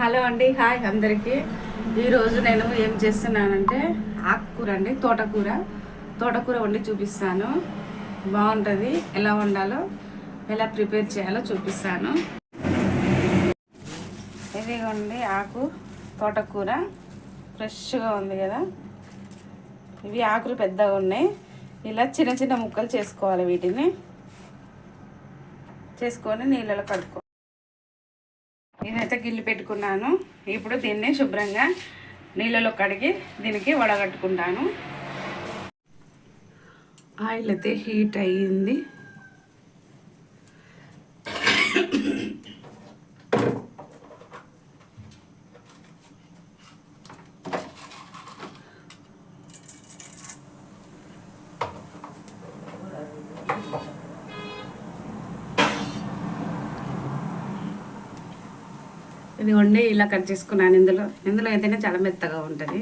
Hello అండి hi అందరికీ. ఈరోజు నేను ఏం చేస్తున్నానంటే ఆకుకూర అండి తోటకూర. తోటకూర వండి చూపిస్తాను. బాగుంటుంది ఎలా వండాలో ఎలా ప్రిపేర్ చేయాలో చూపిస్తాను. ఇదిగోండి ఆకు తోటకూర. ఫ్రెష్గా ఉంది కదా. ఇవి ఆకులు పెద్దగా ఉన్నాయి. ఇలా చిన్న చిన్న ముక్కలు చేసుకోవాలి వీటిని. చేసుకొని నీళ్ళలో కడుక్కో నేనైతే గిల్లి పెట్టుకున్నాను. ఇప్పుడు దీన్ని శుభ్రంగా నీళ్ళలో కడిగి దీనికి వడగట్టుకుంటాను. ఆయిల్ అయితే హీట్ అయ్యింది. ఇది వండి ఇలా కట్ చేసుకున్నాను ఇందులో. ఇందులో అయితేనే చాలా మెత్తగా ఉంటుంది.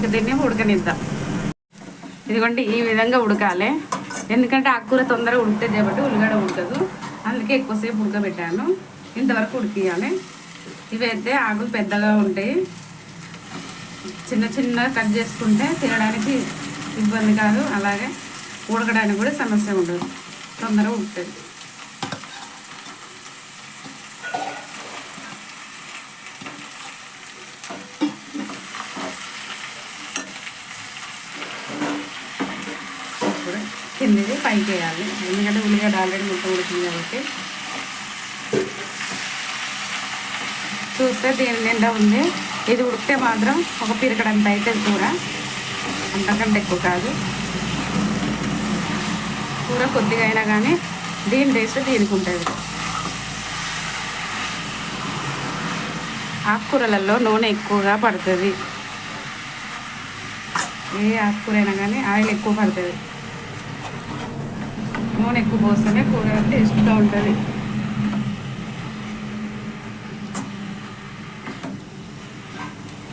ఇక దీన్ని ఉడకనిద్దాం. ఇదిగోండి ఈ విధంగా ఉడకాలి. ఎందుకంటే ఆకుకూర తొందరగా ఉడుకుతుంది కాబట్టి ఉల్లిగడ్డ ఉడకదు. అందుకే ఎక్కువసేపు ఉడకబెట్టాను. ఇంతవరకు ఉడికియాలి. ఇవైతే ఆకులు పెద్దగా ఉంటాయి. చిన్న చిన్న కట్ చేసుకుంటే తినడానికి ఇబ్బంది కాదు. అలాగే ఉడకడానికి కూడా సమస్య ఉండదు. తొందరగా ఉడుతుంది ఇప్పుడు కిందది పైకి వేయాలి. ఎందుకంటే ఉల్లిగడ్డ ఆల్రెడీ మొత్తం ఉడికింది కాబట్టి. చూస్తే దీని నిండా ఉంది. ఇది ఉడికితే మాత్రం ఒక పిరకడంత అయితే కూర అంతకంటే ఎక్కువ కాదు. కూర కొద్దిగా అయినా కానీ దీని టేస్ట్ దీనికి ఉంటుంది. ఆకుకూరలలో నూనె ఎక్కువగా పడుతుంది. ఏ ఆకుకూర అయినా కానీ ఆయిల్ ఎక్కువ పడుతుంది. నూనె ఎక్కువ పోస్తేనే కూర టేస్ట్గా ఉంటుంది.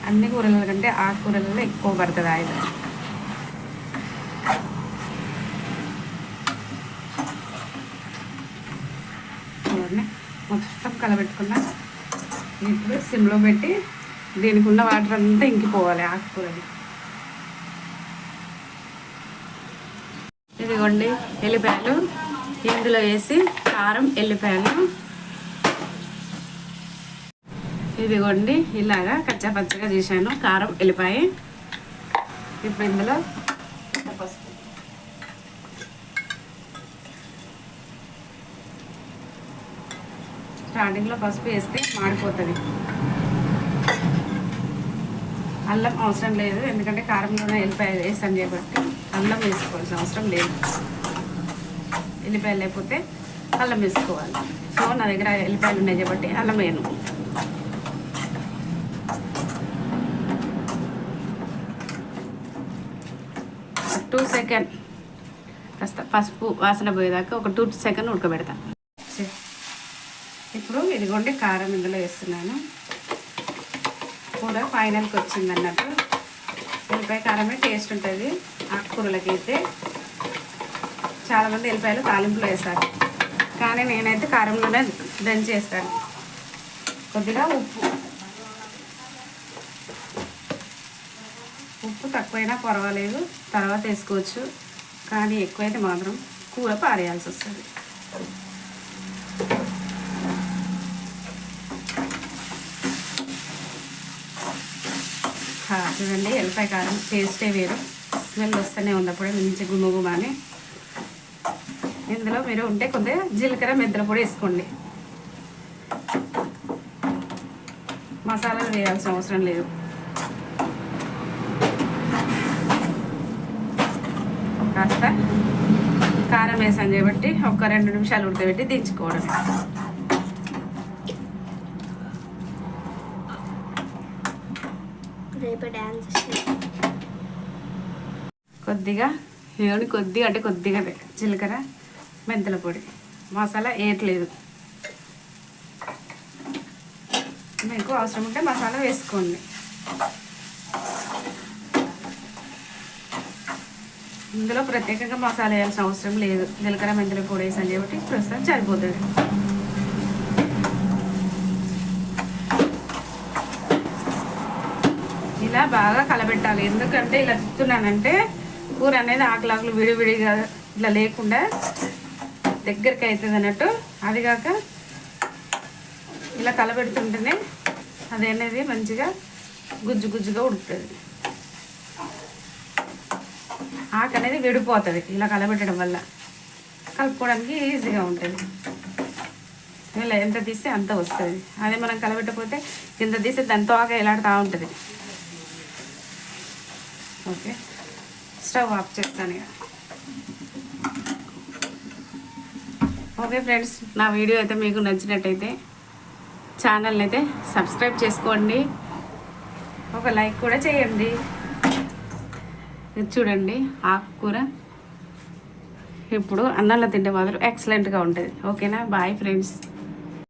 అన్ని కూరల కంటే ఆకుకూరలలో ఎక్కువ పడుతుంది ఆయన చూడండి మొత్తం కలబెట్టుకున్నా ఇప్పుడు సిమ్లో పెట్టి దీనికి ఉన్న వాటర్ అంతా ఇంకిపోవాలి ఆకుకూరని. ఇదిగోండి ఎల్లిపాయలు. ఇందులో వేసి కారం ఎల్లిపాయలు. ఇదిగోండి ఇలాగా కచ్చా పచ్చగా చేశాను. కారం ఎల్లిపాయ. ఇప్పుడు ఇందులో పసుపు. స్టార్టింగ్లో పసుపు వేస్తే మాడిపోతుంది. అల్లం అవసరం లేదు ఎందుకంటే కారంలోనే ఎల్లిపాయ వేసాను కాబట్టి. అల్లం వేసుకోవాల్సిన అవసరం లేదు. ఎల్లిపాయలు లేకపోతే అల్లం వేసుకోవాలి. సో నా దగ్గర ఎల్లిపాయలు ఉన్నాయి కాబట్టి అల్లం వేయను. Two second. కాస్త పసుపు వాసన పోయేదాకా ఒక టూ సెకండ్ ఉడకబెడతాను ఇప్పుడు ఇదిగోండి కారం ఇందులో వేస్తున్నాను. కూర ఫైనల్కి వచ్చింది అన్నట్టు ఎల్లిపాయ కారమే టేస్ట్ ఉంటుంది. ఆకుకూరలకి అయితే చాలామంది ఎల్లిపాయలు తాలింపులో వేస్తారు. కానీ నేనైతే కారంలోనే దంచేస్తాను కొద్దిగా ఉప్పు. ఉప్పు తక్కువైనా పర్వాలేదు తర్వాత వేసుకోవచ్చు. కానీ ఎక్కువైతే మాత్రం కూర పారేయాల్సి వస్తుంది. చూడండి ఎల్లిపాయ కారం టేస్టే వేరు. స్మెల్ వస్తూనే ఉంది. అప్పుడే మంచి గుమ్మగుమ అని. ఇందులో మీరు ఉంటే కొద్దిగా జీలకర్ర మెంతుల పొడి వేసుకోండి. మసాలాలు వేయాల్సిన అవసరం లేదు. కాస్త కారం వేసాను కాబట్టి ఒక రెండు నిమిషాలు ఉడకబెట్టి దించుకోవడం. రేపు డ్యాన్స్ కొద్దిగా ఇదిగోండి కొద్దిగా అంటే కొద్దిగా జీలకర్ర మెంతుల పొడి. మసాలా వేయట్లేదు మీకు అవసరం ఉంటే మసాలా వేసుకోండి. ఇందులో ప్రత్యేకంగా మసాలా వేయాల్సిన అవసరం లేదు. జీలకర్ర మెంతుల పొడి వేసాను కాబట్టి ప్రస్తుతం సరిపోతుంది. ఇలా బాగా కలబెట్టాలి. ఎందుకంటే ఇలా తిప్పుతున్నానంటే కూర అనేది ఆకులాకులు విడివిడిగా ఇట్లా లేకుండా దగ్గరికి అవుతుంది అన్నట్టు. అది కాక ఇలా కలబెడుతుంటేనే అది అనేది మంచిగా గుజ్జు గుజ్జుగా ఉడుకుతుంది. ఆకు అనేది విడిపోతుంది ఇలా కలబెట్టడం వల్ల. కలుపుకోవడానికి ఈజీగా ఉంటుంది. ఇలా ఎంత తీస్తే అంత వస్తుంది. అదే మనం కలబెట్టకపోతే ఎంత తీస్తే దాంతో ఆక ఎలాడుతూ ఉంటుంది. ఓకే. స్టవ్ ఆఫ్ చేస్తాను ఇక. ఓకే ఫ్రెండ్స్ నా వీడియో అయితే మీకు నచ్చినట్టయితే ఛానల్ని అయితే సబ్స్క్రైబ్ చేసుకోండి. ఒక లైక్ కూడా చేయండి. చూడండి ఆకుకూర ఇప్పుడు అన్నంలో తింటే మాత్రం ఎక్సలెంట్గా ఉంటుంది. ఓకేనా? Bye friends